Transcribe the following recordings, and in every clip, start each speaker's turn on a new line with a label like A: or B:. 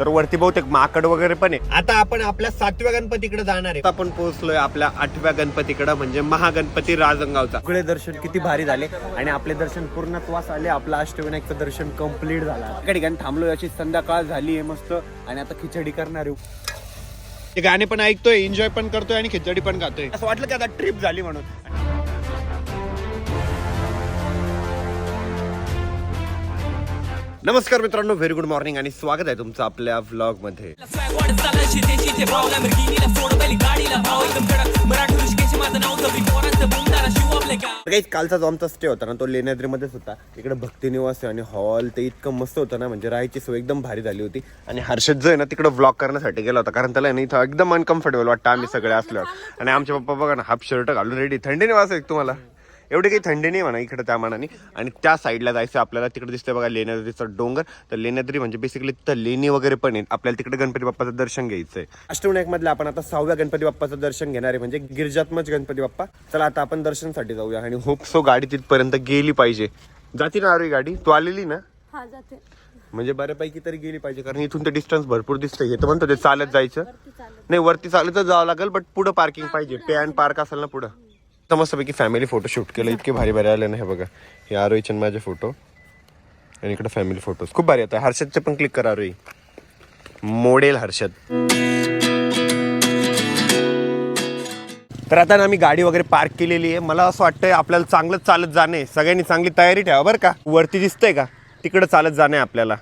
A: तर वरती बहुतेक माकड वगैरे पण आहे. आता आपण आपल्या सातव्या गणपतीकडे जाणार आहे. आता आपण पोहोचलोय आपल्या आठव्या गणपतीकडे म्हणजे महागणपती राजंगावचा सगळे दर्शन किती भारी झाले आणि आपले दर्शन पूर्णत्वास आले आपलं अष्टविनायकचं दर्शन कंप्लीट झालं. एका ठिकाणी थांबलो अशी संध्याकाळ झाली आहे मस्त आणि आता खिचडी करणार आहे. ते गाणे पण ऐकतोय एन्जॉय पण करतोय आणि खिचडी पण खातोय. असं वाटलं की आता ट्रिप झाली म्हणून. नमस्कार मित्रांनो व्हेरी गुड मॉर्निंग आणि स्वागत आहे तुमचं आपल्या व्लॉगमध्ये कालचा जो आमचा स्टे होता ना तो लेण्याद्रीमध्येच होता. इकडे भक्ती निवास आणि हॉल ते इतकं मस्त होतं ना म्हणजे राहायची सोय एकदम भारी झाली होती. आणि हर्षद जो आहे ना तिकडे व्लॉग करण्यासाठी गेला होता कारण त्याला ना इथं एकदम अनकम्फर्टेबल वाटतं आम्ही सगळे असल्यावर. आणि आमचे पप्पा बघा ना हाफ शर्ट घालून रेडी थंडी निवास आहे तुम्हाला. एवढी काही थंडी नाही म्हणा इकडे त्या मानाने. आणि त्या साईडला जायचं आपल्याला तिकडे दिसतंय बघा लेण्याद्रीचा डोंगर. तर लेण्याद्री म्हणजे बेसिकली तिथं लेणी वगैरे पण आहे आपल्याला तिकडे गणपती बाप्पाचं दर्शन घ्यायचंय. अष्टविनायक मधलं आपण आता सहाव्या गणपती बाप्पाचं दर्शन घेणार आहे. म्हणजे गिरिजात्मज गणपती बाप्पा. चला आता आपण दर्शनसाठी जाऊया आणि होप सो गाडी तिथपर्यंत गेली पाहिजे. जाती ना अरे गाडी? तू आलेली ना?
B: हा जाते.
A: म्हणजे बऱ्यापैकी तरी गेली पाहिजे कारण इथून ते डिस्टन्स भरपूर दिसतंय. हे तर म्हणतो ते चालत जायचं. नाही वरती चालतच जावं लागेल बट पुढं पार्किंग पाहिजे. पे अँड पार्क असेल ना पुढं. तर मस्तपैकी फॅमिली फोटो शूट केलं. इतके भारी भारी आले ना हे बघा. हे आरोहीचे माझे फोटो आणि इकडे फॅमिली फोटोज खूप भारी येतात हर्षदचे पण क्लिक करा आरोही. मोडेल हर्षद. तर आता ना आम्ही गाडी वगैरे पार्क केलेली आहे. मला असं वाटतंय आपल्याला चांगलं चालत जाणे. सगळ्यांनी चांगली तयारी ठेवा बरं का. वरती दिसतंय का? तिकडं चालत जाणे आपल्याला.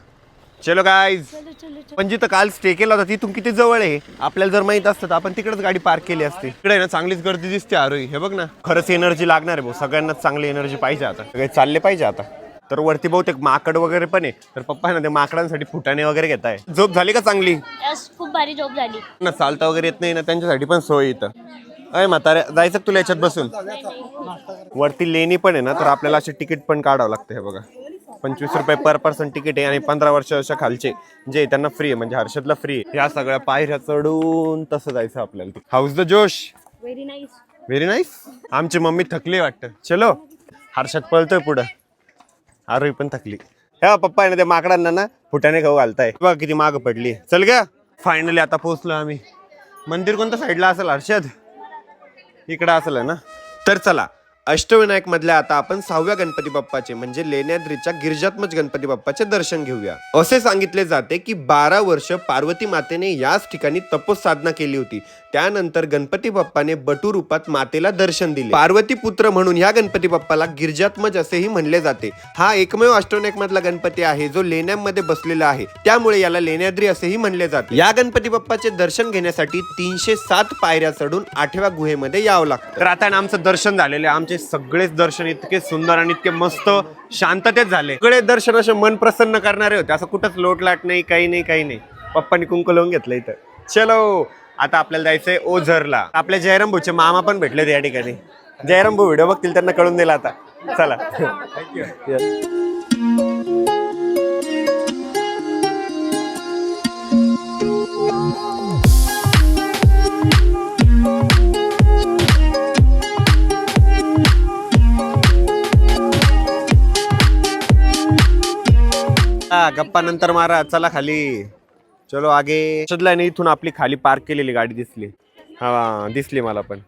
A: चलो गाईज
B: चलो चलो चलो.
A: पण जिथं काल स्टे केला होता तिथून किती जवळ आहे? आपल्याला जर माहीत असतं तर आपण तिकडेच गाडी पार्क केली असती. इकडे आहे ना चांगलीच गर्दी दिसते आरोही. हे बघ ना. खरंच एनर्जी लागणार आहे भाऊ. सगळ्यांनाच चांगली एनर्जी पाहिजे आता. सगळे चालले पाहिजे आता. तर वरती बहुतेक माकड वगैरे पण आहे. तर पप्पा आहे ना ते माकडांसाठी फुटाणे वगैरे घेताय झोप झाली का चांगली?
B: खूप भारी जॉब झाली.
A: ना चालता वगैरे येत नाही ना त्यांच्यासाठी पण सोय इथं. अय म्हातारे जायचं का तुला याच्यात बसून? वरती लेणी पण आहे ना तर आपल्याला असे तिकीट पण काढावं लागतं हे बघा. पंचवीस रुपये पर पर्सन तिकीट आहे आणि पंधरा वर्षाच्या खालचे जे त्यांना फ्री आहे म्हणजे हर्षदला फ्री आहे. ह्या सगळ्या पायऱ्या चढून तसं जायचं आपल्याला how's the josh?
B: Very nice
A: very nice आमची मम्मी थकली वाटतं. चलो. हर्षद पळतोय पुढं. आरोही पण थकली. ह्या पप्पा आहे ना त्या माकडांना ना फुटाने खाऊ घालताय. बघा किती माग पडली. चल ग. फायनली आता पोहोचलो आम्ही. मंदिर कोणत्या साईडला असेल हर्षद? इकडं असेल ना? तर चला. अष्टविनायक मधल्या आता आपण सहाव्या गणपती बाप्पाचे म्हणजे लेण्याद्रीच्या गिरिजात्मज गणपती बाप्पाचे दर्शन घेऊया. असे सांगितले जाते की बारा वर्ष पार्वती मातेने याच ठिकाणी तपोसाधना केली होती. त्यानंतर गणपती बाप्पाने बटू रूपात मातेला दर्शन दिले. पार्वती पुत्र म्हणून या गणपती बाप्पाला गिरिजात्मज असेही म्हणले जाते. हा एकमेव अष्टविनायक मधला गणपती आहे जो लेण्यांमध्ये बसलेला आहे. त्यामुळे याला लेण्याद्री असेही म्हणले जाते. या गणपती बाप्पाचे दर्शन घेण्यासाठी तीनशे सात पायऱ्या चढून आठव्या गुहेमध्ये यावं लागतं. तर आता ना आमचं दर्शन झालेलं आहे. आमचे सगळेच दर्शन इतके सुंदर आणि इतके मस्त शांततेत झाले. सगळे दर्शन असे मन प्रसन्न करणारे होते. असं कुठंच लोट लाट नाही काही नाही काही नाही. पप्पानी कुंकू लावून घेतलं इथं. चलो आता आपल्याला जायचंय ओझरला. आपल्या जयराम भाऊचे मामा पण भेटले या ठिकाणी. जयराम भाऊ व्हिडिओ बघतील त्यांना कळून दिला आता. चला. हा, गप्पा नंतर मारा चला खाली. चलो आगे. शोधला नाही इथून आपली खाली पार्क केलेली गाडी दिसली. हा दिसली मला पण.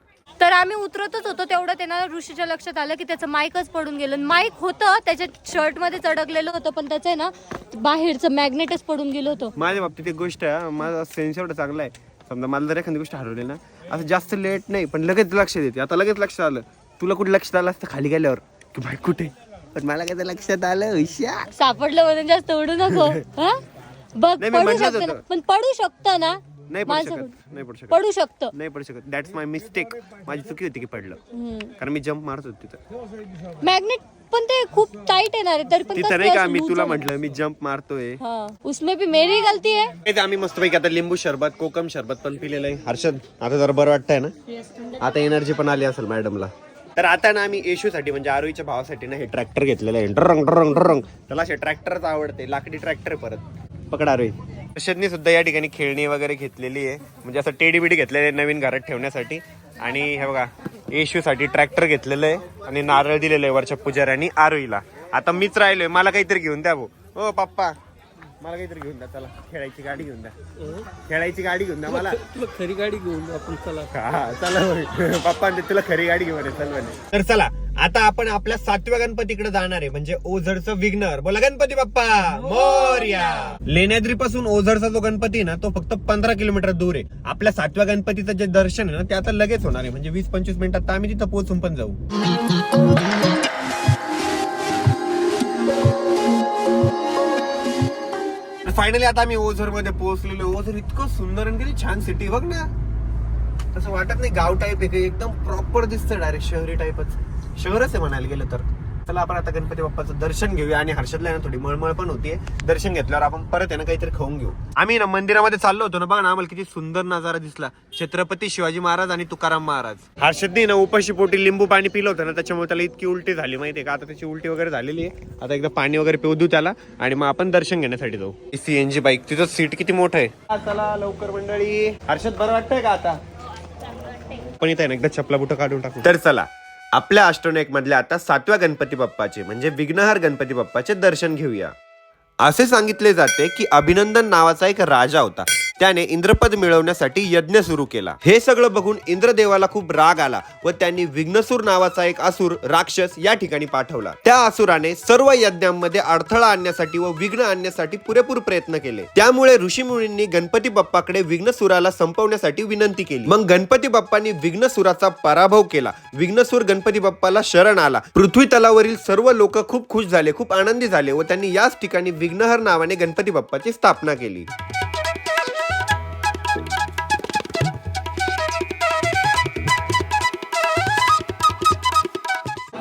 B: तर आम्ही उतरतच होतो तेवढं त्यांना ऋषीच्या लक्षात आलं की त्याचं माईकच पडून गेलं. माईक होतं त्याच्या शर्टमध्ये चढकलेलं होतं पण त्याचं आहे ना बाहेरचं मॅग्नेटच पडून गेलं होतं.
A: माझ्या बाबतीत एक गोष्ट आहे हा, माझा सेन्स एवढा चांगला आहे. समजा मला जर एखादी गोष्ट हरवली ना असं जास्त लेट नाही पण लगेच लक्ष देते. आता लगेच लक्षात आलं तुला कुठे लक्षात आलं असतं खाली गेल्यावर? की बाईक कुठे? पण मला काय ते लक्षात आलं हुश्या
B: सापडलं म्हणून जास्त उडू नको. हा? बघ
A: नाही, मी
B: पडू
A: म्हणलंच
B: शकतं ना.
A: होतं.
B: पण पडू शकतं ना?
A: नाही पडू. शकत नाही पडू शकत.
B: पडू शकतं.
A: नाही पडू शकत. दॅट्स माय मिस्टेक माझी चुकी होती की पडलं. कारण मी जम्प मारत होतो तिथं.
B: मॅग्नेट पण ते खूप टाईट येणार आहे तरी पण
A: तिथं
B: कसं
A: नाही का
B: असं
A: मी तुला? म्हटलं मी जम्प मारतोय.
B: हाँ. उसमें भी मेरी गलती है
A: हे ते आम्ही मस्तपैकी आता लिंबू सरबत कोकम सरबत पण पिलेलं आहे. हर्षद आता जरा बरं वाटतंय ना? आता एनर्जी पण आली असेल मॅडमला तर आता ना आम्ही येशूसाठी म्हणजे आरोईच्या भावासाठी ना हे ट्रॅक्टर घेतलेलं आहे. रंग डरंग डरंग त्याला असे ट्रॅक्टरच आवडते. लाकडी ट्रॅक्टर परत. पकड आरोई हर्षदनी सुद्धा या ठिकाणी खेळणी वगैरे घेतलेली आहे. म्हणजे असं टेडी बिडी घेतलेलं आहे नवीन घरात ठेवण्यासाठी. आणि हे बघा येशूसाठी ट्रॅक्टर घेतलेलं आहे. आणि नारळ दिलेलं आहे वरच्या पुजाऱ्यांनी आरोईला आता मीच राहिलोय. मला काहीतरी घेऊन द्या भाऊ. हो पप्पा. मला काहीतरी घेऊन द्या चला. खेळायची गाडी घेऊन द्या. खेळायची गाडी घेऊन द्या मला.
C: तुला खरी गाडी घेऊन जाऊ आपण चला.
A: हा चला. पप्पा तुला खरी गाडी घेऊन ये, चल म्हणे. तर चला आता आपण आपल्या सातव्या गणपतीकडे जाणार आहे. म्हणजे ओझरचं विघ्नर बोला गणपती बाप्पा. मोर्या. लेण्याद्री पासून ओझरचा जो गणपती आहे ना तो फक्त पंधरा किलोमीटर दूर आहे. आपल्या सातव्या गणपतीचं जे दर्शन आहे ना ते आता लगेच होणार आहे. म्हणजे वीस पंचवीस मिनिटात तर आम्ही तिथं पोहोचून पण जाऊ. फायनली आता आम्ही ओझरमध्ये पोहोचलेलो. ओझर इतकं सुंदर आणि किती छान सिटी बघ ना. तसं वाटत नाही गाव टाईप आहे एकदम प्रॉपर दिसतं डायरेक्ट शहरी टाईपच शहरच आहे म्हणायला गेलं तर. चला आपण आता गणपती बाप्पाचं दर्शन घेऊया आणि हर्षदला आहे ना थोडी मळमळ पण होतीये. दर्शन घेतल्यावर आपण परत आहे ना काहीतरी खाऊन घेऊ. आम्ही ना मंदिरामध्ये चाललो होतो ना बघा ना आम्हाला किती सुंदर नजारा दिसला. छत्रपती शिवाजी महाराज आणि तुकाराम महाराज. हर्षदने ना उपाशी पोटी लिंबू पाणी पिलं होतं ना त्याच्यामुळे त्याला इतकी उलटी झाली माहितीये का? आता त्याची उलटी वगैरे झालेली आहे. आता एकदा पाणी वगैरे पिऊ देऊ त्याला आणि मग आपण दर्शन घेण्यासाठी जाऊ. सीएनजी बाईक तिचं सीट किती मोठं आहे? चला लवकर मंडळी. हर्षद बरं वाटतंय का आता? पण इथे एकदा चपला बुट काढून टाकू. तर चला. आपल्या अष्टनायक मधल्या आता सातव्या गणपती बाप्पाचे म्हणजे विघ्नहार गणपती बाप्पाचे दर्शन घेऊया. असे सांगितले जाते की अभिनंदन नावाचा एक राजा होता. त्याने इंद्रपद मिळवण्यासाठी यज्ञ सुरू केला. हे सगळं बघून इंद्रदेवाला खूप राग आला व त्यांनी विघ्नसूर नावाचा एक असुर राक्षस या ठिकाणी पाठवला. त्या असुराने सर्व यज्ञांमध्ये अडथळा आणण्यासाठी व विघ्न आणण्यासाठी पुरेपूर प्रयत्न केले. त्यामुळे ऋषीमुनींनी गणपती बाप्पाकडे विघ्नसुराला संपवण्यासाठी विनंती केली. मग गणपती बाप्पांनी विघ्नसुराचा पराभव केला. विघ्नसूर गणपती बाप्पाला शरण आला. पृथ्वी तलावरील सर्व लोक खूप खुश झाले खूप आनंदी झाले व त्यांनी याच ठिकाणी विघ्नहर नावाने गणपती बाप्पाची स्थापना केली.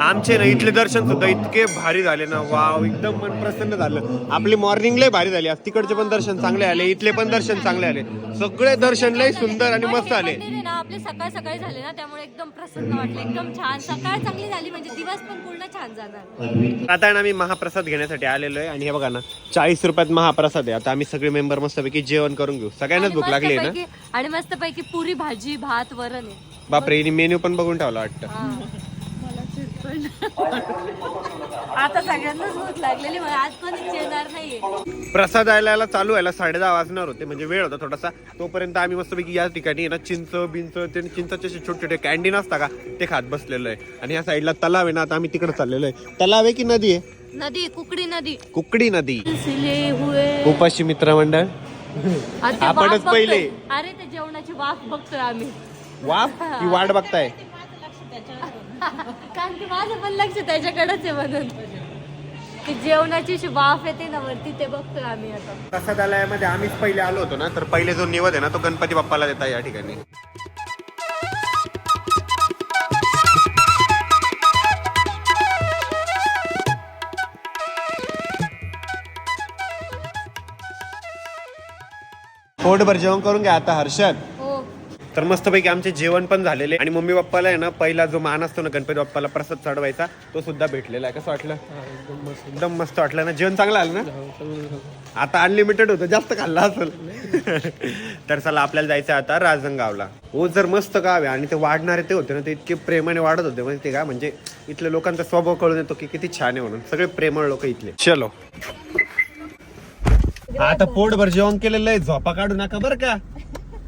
A: आमचे ना इथले दर्शन सुद्धा इतके भारी झाले ना. वाव एकदम मन प्रसन्न झालं. आपली मॉर्निंग लय भारी झाली. आज तिकडचे पण दर्शन चांगले आले इथले पण दर्शन चांगले आले. सगळे दर्शन लय सुंदर आणि मस्त आले.
B: ना आपले सकाळ सकाळी झाले ना त्यामुळे एकदम प्रसन्न वाटलं. एकदम छान. सकाळ चांगली झाली म्हणजे दिवस पण पूर्ण छान जाणार.
A: आता ना आम्ही महाप्रसाद घेण्यासाठी आलेलो आहे आणि हे बघा ना चाळीस रुपयात महाप्रसाद आहे. आता आम्ही सगळे मेंबर मस्तपैकी जेवण करून घेऊ. सगळ्यांनाच भूक लागली आहे ना?
B: मस्तपैकी- आणि मस्त पैकी पुरी भाजी भात वरण आहे.
A: बापरे मेन्यू पण बघून ठेवला वाटतं.
B: हा. आता सगळ्यांनाच भूक लागलेली मला आज पण येणार नाहीये.
A: प्रसाद यायला चालू व्हायला साडे दहा वाजणार होते म्हणजे वेळ होता थोडासा. तोपर्यंत आम्ही मस्तपैकी या ठिकाणी ना चिंच बिंच ते चिंचाचे छोटे छोटे कॅन्टीन असता का ते खात बसलेलो आहे. आणि या साईडला तलाव आहे ना आता आम्ही तिकडे चाललेलो आहे. तलाव आहे की नदी आहे?
B: नदी कुकडी नदी.
A: कुकडी नदी. उपाशी मित्रमंडळ.
B: आता ते
A: आपणच. पहिले.
B: अरे ते जेवणाची वाफ बघतोय आम्ही.
A: वाफ? ही वाट बघताय.
B: कारण की माझं पण लक्ष त्याच्याकडेच आहे म्हणून. ती जेवणाची जी वाफ येते ना वरती ते बघतोय आम्ही आता.
A: प्रसादालयामध्ये आम्हीच पहिले आलो होतो ना तर पहिले जो निवद आहे ना तो गणपती बाप्पाला देता या ठिकाणी. पोटभर जेवण करून घ्या आता हर्षद. तर मस्तपैकी आमचे जेवण पण झालेले. आणि मम्मी बाप्पाला आहे ना पहिला जो मान असतो ना गणपती बाप्पाला प्रसाद चढवायचा तो सुद्धा भेटलेला आहे. कसं वाटलं?
C: एकदम मस्त.
A: वाटलं ना. जेवण चांगलं आलं ना?
C: हो.
A: आता अनलिमिटेड होतं जास्त खाल्लं असेल. तर चला आपल्याला जायचं आता राजनगावला. हो जर मस्त गाव आहे आणि ते वाढणारे ते होते ना ते इतके प्रेमाने वाढत होते. म्हणजे ते का म्हणजे इथल्या लोकांचा स्वभाव कळून येतो की किती छान आहे म्हणून. सगळे प्रेमळ लोक इथले. चलो. आता पोटभर जेवण केलेलं आहे. झोपा काढू नका बरं का.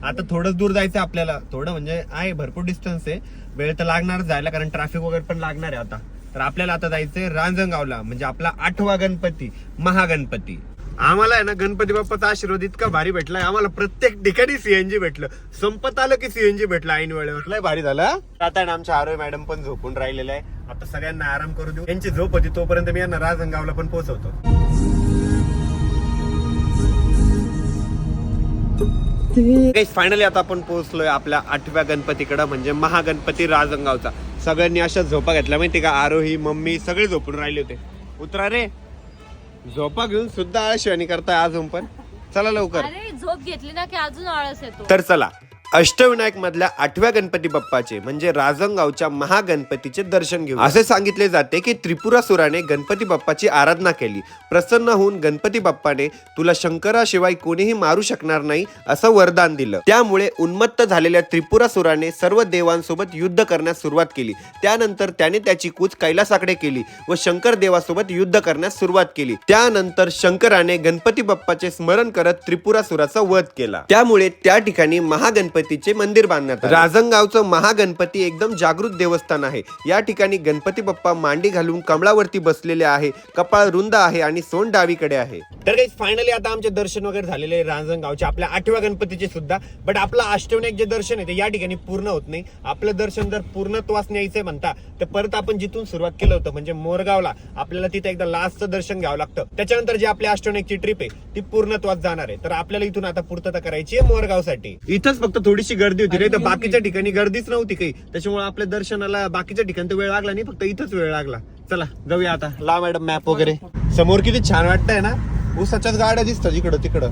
A: आता थोडंच दूर जायचं आपल्याला. थोडं म्हणजे आहे भरपूर डिस्टन्स आहे. वेळ तर लागणारच जायला कारण ट्रॅफिक वगैरे पण लागणार आहे आता. तर आपल्याला आता जायचंय रांजणगावला म्हणजे आपला आठवा गणपती महागणपती. आम्हाला आहे ना गणपती बाप्पाचा आशीर्वाद इतका भारी भेटलाय. आम्हाला प्रत्येक ठिकाणी सीएनजी भेटलं. संपत आलं की सीएनजी भेटलं. ऐन वेळेवर. लय भारी झालं आता ना आमच्या आरोग्य मॅडम पण झोपून राहिलेले आहे. आता सगळ्यांना आराम करू देऊ. यांची झोप होती तोपर्यंत मी यांना राजणगावला पण पोहोचवतो. फायनली आता आपण पोहोचलोय आपल्या आठव्या गणपतीकडे म्हणजे महागणपती राजंगावचा सगळ्यांनी अशा झोपा घेतल्या माहिती का? आरोही मम्मी सगळे झोपून राहिले होते. उतरा रे. झोपा घेऊन सुद्धा आळशिवानी करताय अजून पण चला लवकर.
B: अरे झोप घेतली ना की अजून आळस येतो.
A: तर चला. अष्टविनायकमधल्या आठव्या गणपती बाप्पाचे म्हणजे राजंगावच्या महागणपतीचे दर्शन घेऊ असे सांगितले जाते की त्रिपुरासुराने गणपती बाप्पाची आराधना केली. प्रसन्न होऊन गणपती बाप्पाने तुला शंकराशिवाय कोणीही मारू शकणार नाही असं वरदान दिलं. त्यामुळे उन्मत्त झालेल्या त्रिपुरासुराने सर्व देवांसोबत युद्ध करण्यास सुरुवात केली. त्यानंतर त्याने त्याची कूच कैलासाकडे केली व शंकर देवासोबत युद्ध करण्यास सुरुवात केली. त्यानंतर शंकराने गणपती बाप्पाचे स्मरण करत त्रिपुरासुराचा वध केला. त्यामुळे त्या ठिकाणी महागणपती महागणपतीचे मंदिर बांधण्यात. राजंगावचं महागणपती एकदम जागृत देवस्थान आहे. या ठिकाणी गणपती बाप्पा मांडी घालून कमळावरती बसलेले आहे. कपाळ रुंद आहे आणि सोंड डावीकडे आहे. तर काही फायनली आता आमचे दर्शन वगैरे झालेले आहे रांजणगावचे आपल्या आठव्या गणपतीचे सुद्धा. बट आपलं अष्टविनायक जे दर्शन आहे ते या ठिकाणी पूर्ण होत नाही. आपलं दर्शन जर पूर्णत्वास न्यायचंय म्हणता तर परत आपण जिथून सुरुवात केलं होतं म्हणजे मोरगावला आपल्याला तिथे एकदा लास्टचं दर्शन घ्यावं लागतं. त्याच्यानंतर जी आपली अष्टविनायकची ट्रिप आहे ती पूर्णत्वास जाणार आहे. तर आपल्याला इथून आता पूर्तता करायची आहे मोरगावसाठी. इथंच फक्त थोडीशी गर्दी होती. रे तर बाकीच्या ठिकाणी गर्दीच नव्हती काही. त्याच्यामुळे आपल्या दर्शनाला बाकीच्या ठिकाणी तर वेळ लागला नाही फक्त इथंच वेळ लागला. चला जाऊया आता. ला मॅडम मॅप वगैरे. समोर किती छान वाटतंय ना? ऊसाच्याच गाड्या दिसतात इकडं तिकडं.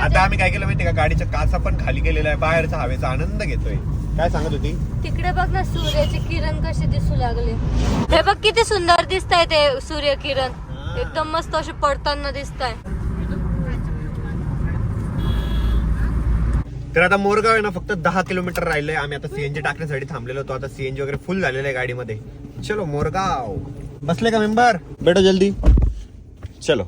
A: आता आम्ही काय केलं माहिती का? गाडीच्या काचा पण खाली केलेला आहे. बाहेरचा हवेचा आनंद घेतोय. काय सांगत होती?
B: तिकडे बघ ना सूर्याचे किरण कसे दिसू लागले. हे बघ किती सुंदर दिसत आहे ते सूर्य किरण एकदम मस्त असे पडताना दिसत आहे
A: तर आता मोरगाव आहे ना फक्त दहा किलोमीटर राहिलंय. आम्ही आता सीएनजी टाकण्यासाठी थांबलेलो होतो. आता सीएनजी वगैरे फुल झालेलं आहे गाडीमध्ये. चलो मोरगाव. बसले का मेंबर बेटो जल्दी. चलो.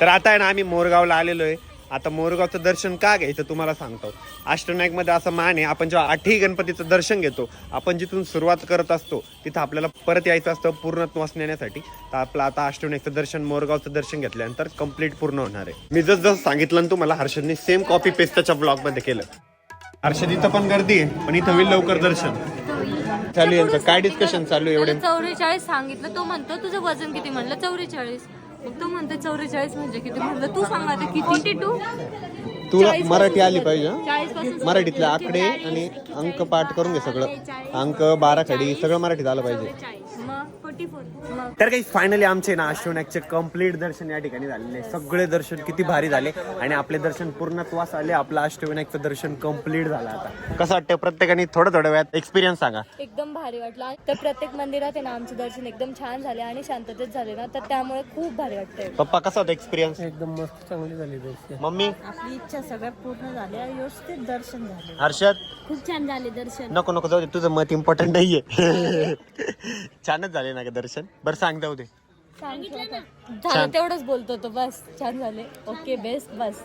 A: तर आता आहे ना आम्ही मोरगावला आलेलो आहे. आता मोरगावचं दर्शन का घ्यायचं तुम्हाला सांगतो. अष्टनायकमध्ये असं मान आहे आपण जेव्हा आठही गणपतीचं दर्शन घेतो आपण जिथून सुरुवात करत असतो तिथं आपल्याला परत यायचं असतं पूर्णत्वास नेण्यासाठी. तर आपलं आता अष्टनायकचं दर्शन मोरगावचं दर्शन घेतल्यानंतर कंप्लीट पूर्ण होणार आहे. मी जस जसं सांगितलं तुम्हाला हर्षदने सेम कॉपी पेस्ट त्याच्या ब्लॉगमध्ये केलं. हर्षद इथं पण गर्दी आहे पण इथं होईल लवकर दर्शन. चालू आहे यांचं. काय डिस्कशन चालू आहे एवढे?
B: चौवेचाळीस सांगितलं तो म्हणतो तुझं वजन किती? म्हणलं चौवेचाळीस. मग तो म्हणतो चौवेचाळीस म्हणजे किती? म्हणलं तू सांग आता किती? टू
A: तुला मराठी आली पाहिजे हं? मराठीतले आकडे आणि अंक पाठ करून घे सगळं. अंक बारा खडी सगळं मराठीत आलं पाहिजे.
B: फोर्टी
A: तर काही फायनली आमचे ना अष्टविनायकचे कंप्लीट दर्शन या ठिकाणी झालेले. सगळे दर्शन किती भारी झाले आणि आपले दर्शन पूर्णत्वास आले. आपलं अष्टविनायकचं दर्शन कंप्लीट झालं आता. कसं वाटतं प्रत्येकाने थोडं थोड्या वेळात एक्सपिरियन्स सांगा.
B: एकदम भारी वाटलं. तर प्रत्येक मंदिरात आहे ना आमचे दर्शन एकदम छान झाले आणि शांततेत झाले ना. तर त्यामुळे खूप भारी वाटतंय.
A: पप्पा कसा होता एक्सपिरियन्स
C: एकदम मस्त चांगली झाली दर्शन.
A: मम्मी?
D: आपली इच्छा सगळ्या पूर्ण झाल्या. व्यवस्थित दर्शन झाले.
A: हर्षद?
B: खूप छान झाले दर्शन.
A: नको नको जाऊ दे. तुझं मत इम्पॉर्टंट नाहीये. छानच झाले ना का दर्शन? बरं सांग जाऊ दे.
B: झालं तेवढंच बोलतो तो बस छान झाले. ओके बेस्ट बस.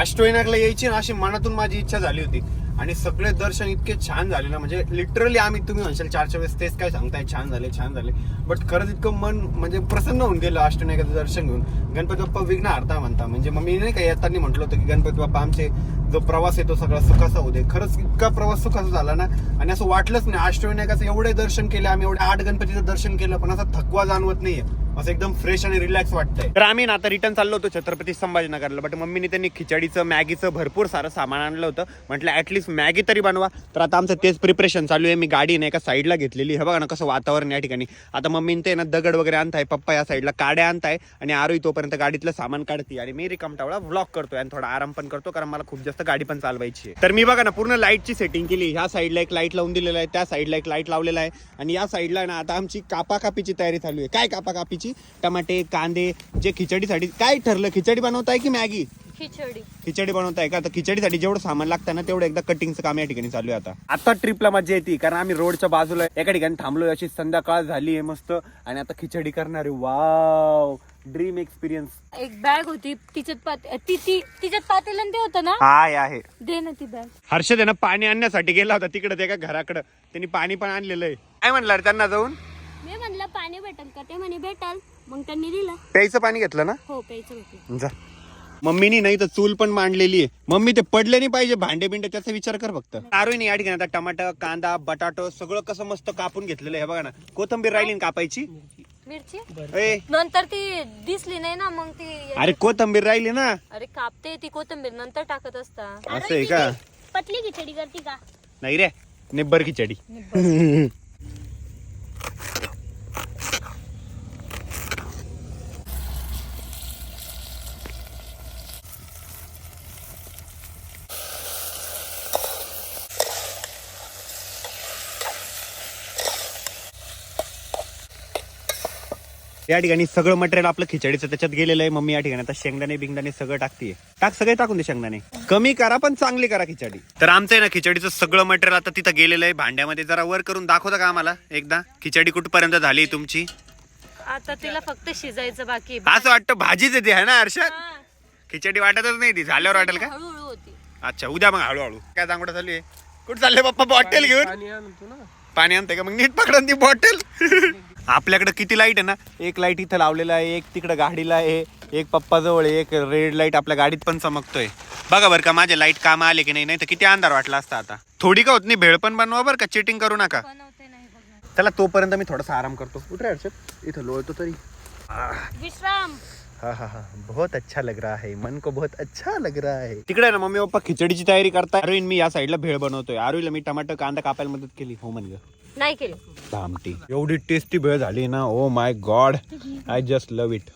A: अष्टविनायकला यायची ना अशी मनातून माझी इच्छा झाली होती. आणि सगळे दर्शन इतके छान झाले ना म्हणजे लिटरली आम्ही तुम्ही म्हणशाल चारच्या वेळेस तेच काय सांगताय छान झाले छान झाले. बट खरंच इतकं मन म्हणजे प्रसन्न होऊन गेलं अष्टविनायकाचं दर्शन घेऊन. गणपती बाप्पा विघ्न हरता म्हणता. म्हणजे मग मी नाही का येताना म्हटलं होतं की गणपती बाप्पा आमचे जो प्रवास आहे तो सगळा सुखाचा होऊ दे. खरंच इतका प्रवास सुखाचा झाला ना आणि असं वाटलंच नाही. अष्टविनायकाचं एवढे दर्शन केले आम्ही एवढे आठ गणपतीचं दर्शन केलं पण असा थकवा जाणवत नाहीये. असं एकदम फ्रेश आणि रिलॅक्स वाटतंय. तर आम्ही ना आता रिटर्न चाललो होतो छत्रपती संभाजीनगरला बट मम्मीने त्यांनी खिचडीचं मॅगीचं भरपूर सारं सामान आणलं होतं. म्हटलं ऍटलीस्ट मॅगी तरी बनवा. तर आता आमचं तेच प्रिपरेशन चालू आहे. मी गाडी नाही एका साईडला घेतलेली हे बघा ना कसं वातावरण या ठिकाणी. आता मम्मीने ते ना दगड वगैरे आणताय पप्पा या साईडला काड्या आणताय आणि आरोही तोपर्यंत गाडीतलं सामान काढते. आणि मी रिकामटावळा व्लॉग करतोय आणि थोडा आराम पण करतो कारण मला खूप जास्त गाडी पण चालवायची आहे. तर मी बघा ना पूर्ण लाईटची सेटिंग केली. ह्या साईडला एक लाइट लावून दिलेला आहे त्या साईडला एक लाइट लावलेला आहे. आणि या साईडला ना आता आमची कापाकापीची तयारी चालू आहे. काय कापाकापीची? टमाटे कांदे जे खिचडीसाठी काय ठरलं? खिचडी बनवताय की मॅगी?
B: खिचडी.
A: खिचडी बनवताय का? तर खिचडीसाठी जेवढं सामान लागतं ना तेवढं एकदा कटिंगचं काम या ठिकाणी चालू आहे आता. आता ट्रिपला मजा येते कारण आम्ही रोडच्या बाजूला एका ठिकाणी थांबलोय अशी संध्याकाळ झाली आहे मस्त. आणि आता खिचडी करणार आहे. वाव ड्रीम एक्सपिरियन्स
B: एक बॅग होती तिच्यात पात ती ती तिच्यात पातेलं ते होतं ना?
A: हाय आहे.
B: दे ना ती बॅग
A: हर्षद आहे ना पाणी आणण्यासाठी गेला होता तिकडे ते का घराकडे. त्यांनी पाणी पण आणलेलं आहे. काय म्हणलं रे त्यांना जाऊन?
B: पाणी भेटल का? ते म्हणे भेटल. मग त्यांनी दिलं.
A: प्यायचं पाणी घेतलं ना?
B: हो प्यायचं
A: जा. मम्मीनी नाही तर चूल पण मांडलेली आहे. मम्मी ते पडले नाही पाहिजे. भांडे बिंडे त्याचा विचार कर फक्त. आरोही या ठिकाणी आता टमाटर कांदा बटाटो सगळं कसं मस्त कापून घेतलेलं आहे. हे बघा ना. कोथंबीर राहिली ना कापायची?
B: मिरची?
A: ए.
B: नंतर ती दिसली नाही ना मग ती
A: अरे कोथंबीर राहिली ना?
B: अरे कापते ती कोथिंबीर नंतर टाकत असता.
A: असं आहे का?
B: पतली खिचडी करते का?
A: नाही रे निब्बर खिचडी. या ठिकाणी सगळं मटेरियल आपलं खिचडीचं त्याच्यात गेलेलं आहे. मम्मी या ठिकाणी आता शेंगदाणे बिंगदाणे सगळं टाकते टाक सगळे टाकून दे शेंगदाणे. कमी करा पण चांगली करा खिचडी. तर आमचं आहे ना खिचडीचं सगळं मटेरियल आता तिथं गेलेलं आहे. भांड्यामध्ये जरा वर करून दाखवता का आम्हाला? एकदा. खिचडी कुठपर्यंत झाली तुमची?
B: आता तिला फक्त शिजायचं बाकी
A: असं वाटतं भाजीच येते है ना हर्षद? खिचडी वाटतच नाही ती. झाल्यावर वाटेल का? अच्छा उद्या मग हळूहळू. काय चांगलं चालू आहे? कुठं चालले पप्पा? बॉटल घेऊन?
C: पाणी आणतो ना.
A: पाणी आणते का मग? नीट पकडा ती बॉटल. आपल्याकडे किती लाइट आहे ना? एक लाइट इथं लावलेला आहे एक तिकडे गाडीला आहे एक पप्पा जवळ आहे एक रेड लाइट आपल्या गाडीत पण चमकतोय. बघा बरं का माझे लाइट काम आले की नाही? नाही तर किती अंधार वाटला असता आता. थोडी का होत नाही? भेळ पण बनवा बरं का? चिटिंग करू नका. त्याला तोपर्यंत मी थोडासा आराम करतो. कुठे रे हर्षद. इथं लोळतो तरी.
B: विश्राम.
A: हा हा हा. बहुत अच्छा लग रहा है. मन को बहुत अच्छा लग रहा है. तिकडे ना मम्मी पप्पा खिचडीची तयारी करताय. अरविंद मी या साईडला भेळ बनवतोय. अरविंदला मी टमाटर कांदा कापायला मदत केली. हो म्हण ग.
B: नाही केलं.
A: धामटी एवढी टेस्टी भेळ झाली ना ओ my God I just love it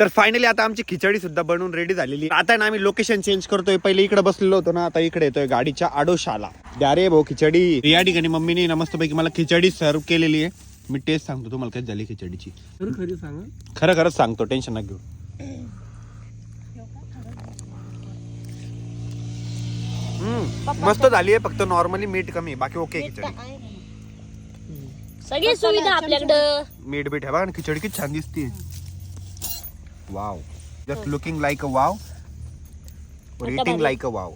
A: तर फायनली आता आमची खिचडी सुद्धा बनवून रेडी झालेली. आहे. आता ना आम्ही लोकेशन चेंज करतोय. पहिले इकडे बसलेलो होतो ना आता इकडे येतोय गाडीच्या आडोशाला. द्या रे भाऊ खिचडी. या ठिकाणी मम्मीने ना मस्तपैकी मला खिचडी सर्व केलेली आहे. मी टेस्ट सांगतो तुम्हाला काय झाली खिचडीची?
C: खरं खरी सांगा.
A: खरं खरंच सांगतो टेन्शन नका घेऊ. हम्म, मस्त झाली आहे फक्त नॉर्मली मीठ कमी बाकी ओके खिचडी.
B: सगळी सुविधा आपल्याकडं.
A: मीठ बीठ आहे बघा खिचडी किती छान दिसते. Wow. Just looking like a wow और इटिंग लाईक अ वाव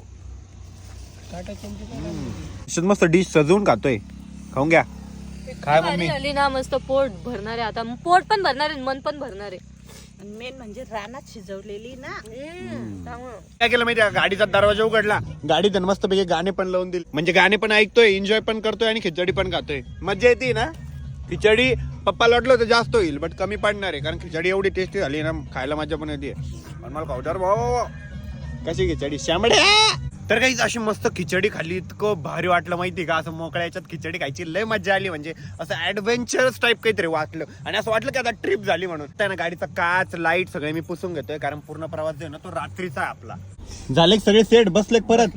A: मस्त डिश सजवून खातोय. खाऊन घ्या. काय मम्मी?
B: झाली ना मस्त पोट भरणार. आहे आता पोट पण भरणार आहे मन पण भरणार. आहे
D: मेन म्हणजे रानात शिजवलेली ना.
B: त्यामुळं.
A: काय केलं माहिती गाडीचा दरवाजा उघडला. गाडीत मस्त पैकी गाणे पण लावून दिले. म्हणजे गाणे पण ऐकतोय एन्जॉय पण करतोय आणि खिचडी पण खातोय. मजा येते ना? खिचडी पप्पा लढलो तर जास्त होईल बट कमी पडणार आहे. कारण खिचडी एवढी टेस्टी झाली ना खायला मजा पण येते. पण मला खावणार भाऊ. कशी खिचडी? श्यामड्या तर काही अशी मस्त खिचडी खाल्ली इतकं भारी वाटलं माहिती का? असं मोकळ्या याच्यात खिचडी खायची लय मजा आली म्हणजे. असं ऍडव्हेंचरस टाईप काहीतरी वाटलं. आणि असं वाटलं की आता ट्रिप झाली म्हणून. त्या गाडीचा काच लाइट सगळे मी पुसून घेतोय कारण पूर्ण प्रवास जो आहे ना तो रात्रीचा आहे आपला. झाले सगळे सेट बसले परत?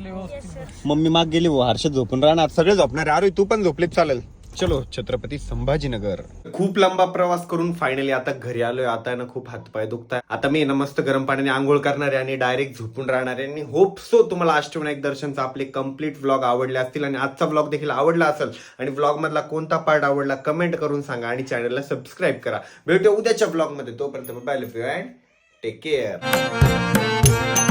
A: मम्मी माग गेली वो हर्षद झोपून राहणार. सगळे झोपणार अरे तू पण झोपलेत चालेल. चलो छत्रपती संभाजीनगर. खूप लंबा प्रवास करून फायनली आता घरी आलोय. आता ना खूप हातपाय दुखताय. आता मी ना मस्त गरम पाण्याने आंघोळ करणार आहे आणि डायरेक्ट झोपून राहणार. आहे आणि होप सो तुम्हाला अष्टविनायक दर्शनचा आपले कंप्लीट व्लॉग आवडले असतील आणि आजचा व्लॉग देखील आवडला असेल आणि व्लॉग मधला कोणता पार्ट आवडला कमेंट करून सांगा आणि चॅनलला सबस्क्राईब करा. भेटूया उद्याच्या व्लॉगमध्ये. तोपर्यंत बाय अँड टेक केअर